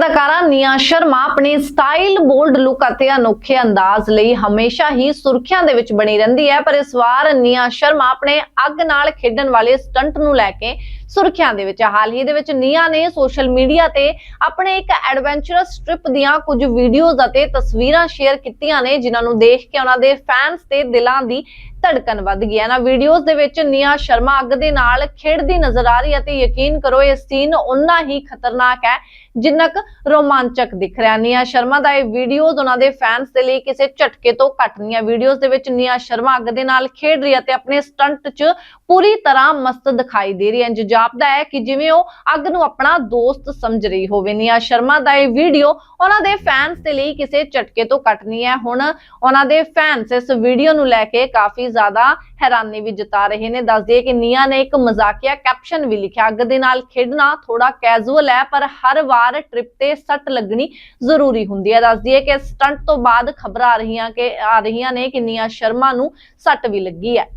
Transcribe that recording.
ਅਦਾਕਾਰਾ ਨੀਆ ਸ਼ਰਮਾ ਆਪਣੀ style bold look ਅਤੇ ਅਨੋਖੇ ਅੰਦਾਜ਼ ਲਈ ਹਮੇਸ਼ਾ ਹੀ ਸੁਰਖੀਆਂ ਦੇ ਵਿੱਚ ਬਣੀ ਰਹਿੰਦੀ ਹੈ। ਪਰ ਇਸ ਵਾਰ ਨੀਆ ਸ਼ਰਮਾ ਆਪਣੇ ਅੱਗ ਨਾਲ ਖੇਡਣ ਵਾਲੇ ਸਟੰਟ ਨੂੰ ਲੈ ਕੇ ਸੁਰਖੀਆਂ ਦੇ ਵਿੱਚ ਹਾਲ ਹੀ ਦੇ ਵਿੱਚ ਨੀਆ ਨੇ ਸੋਸ਼ਲ ਮੀਡੀਆ ਤੇ ਆਪਣੇ ਇੱਕ ਐਡਵੈਂਚਰਸ ਟ੍ਰਿਪ ਦੀਆਂ ਕੁਝ ਵੀਡੀਓਜ਼ ਅਤੇ ਤਸਵੀਰਾਂ ਸ਼ੇਅਰ ਕੀਤੀਆਂ ਨੇ, ਜਿਨ੍ਹਾਂ ਨੂੰ ਦੇਖ ਕੇ ਉਹਨਾਂ ਦੇ ਫੈਨਸ ਤੇ ਦਿਲਾਂ ਦੀ ਧੜਕਨ ਵੱਧ ਗਈ ਹੈ। ਨਾ ਵੀਡੀਓਜ਼ ਦੇ ਵਿੱਚ ਨੀਆ ਸ਼ਰਮਾ ਅੱਗ ਦੇ ਨਾਲ ਖੇਡਦੀ ਨਜ਼ਰ ਆ ਰਹੀ ਹੈ ਤੇ ਯਕੀਨ ਕਰੋ ਇਹ ਸੀਨ ਉਨਾ ਹੀ ਖਤਰਨਾਕ ਹੈ ਜਿੰਨਾ ਕੁ ਰੋਮਾਂਚਕ ਦਿਖ ਰਿਹਾ। ਨੀਆ ਸ਼ਰਮਾ ਦਾ ਇਹ ਵੀਡੀਓਜ਼ ਉਹਨਾਂ ਦੇ ਫੈਨਸ ਦੇ ਲਈ ਕਿਸੇ ਝਟਕੇ ਤੋਂ ਘੱਟ ਨਹੀਂ ਹੈ। ਵੀਡੀਓਜ਼ ਦੇ ਵਿੱਚ ਨੀਆ ਸ਼ਰਮਾ ਅੱਗ ਦੇ ਨਾਲ ਖੇਡ ਰਹੀ ਹੈ ਤੇ ਆਪਣੇ ਸਟੰਟ 'ਚ ਪੂਰੀ ਤਰ੍ਹਾਂ ਮਸਤ ਦਿਖਾਈ ਦੇ ਰਹੀ ਹੈ। ਇੰਜ ਜਾਪਦਾ ਹੈ ਕਿ ਜਿਵੇਂ ਉਹ ਅੱਗ ਨੂੰ ਆਪਣਾ ਦੋਸਤ ਸਮਝ ਰਹੀ ਹੋਵੇ। ਨੀਆ ਸ਼ਰਮਾ ਦਾ ਇਹ ਵੀਡੀਓ ਉਹਨਾਂ ਦੇ ਫੈਨਸ ਦੇ ਲਈ ਕਿਸੇ ਝਟਕੇ ਤੋਂ ਘੱਟ ਨਹੀਂ ਹੈ। ਹੁਣ ਉਹਨਾਂ ਦੇ ਫੈਨਸ ਇਸ ਵੀਡੀਓ ਨੂੰ ਲੈ ਕੇ ਕਾਫੀ ਜ਼ਿਆਦਾ ਹੈਰਾਨੀ ਵੀ ਜਤਾ ਰਹੇ ਨੇ। ਦੱਸ ਦਈਏ ਕਿ ਨੀਆ ਨੇ ਇੱਕ ਮਜ਼ਾਕੀਆ ਕੈਪਸ਼ਨ ਵੀ ਲਿਖਿਆ। ਅੱਗ ਦੇ ਨਾਲ ਖੇਡਣਾ ਥੋੜਾ ਕੈਜੂਅਲ ਹੈ, ਪਰ ਹਰ ਵਾਰ ਟ੍ਰਿਪ ਤੇ ਸੱਟ ਲੱਗਣੀ ਜ਼ਰੂਰੀ ਹੁੰਦੀ ਹੈ। ਦੱਸ ਦਈਏ ਕਿ ਸਟੰਟ ਤੋਂ ਬਾਅਦ ਖਬਰਾਂ ਆ ਰਹੀਆਂ ਕਿ ਆ ਰਹੀਆਂ ਨੇ ਕਿ ਨੀਆ ਸ਼ਰਮਾ ਨੂੰ ਸੱਟ ਵੀ ਲੱਗੀ ਹੈ।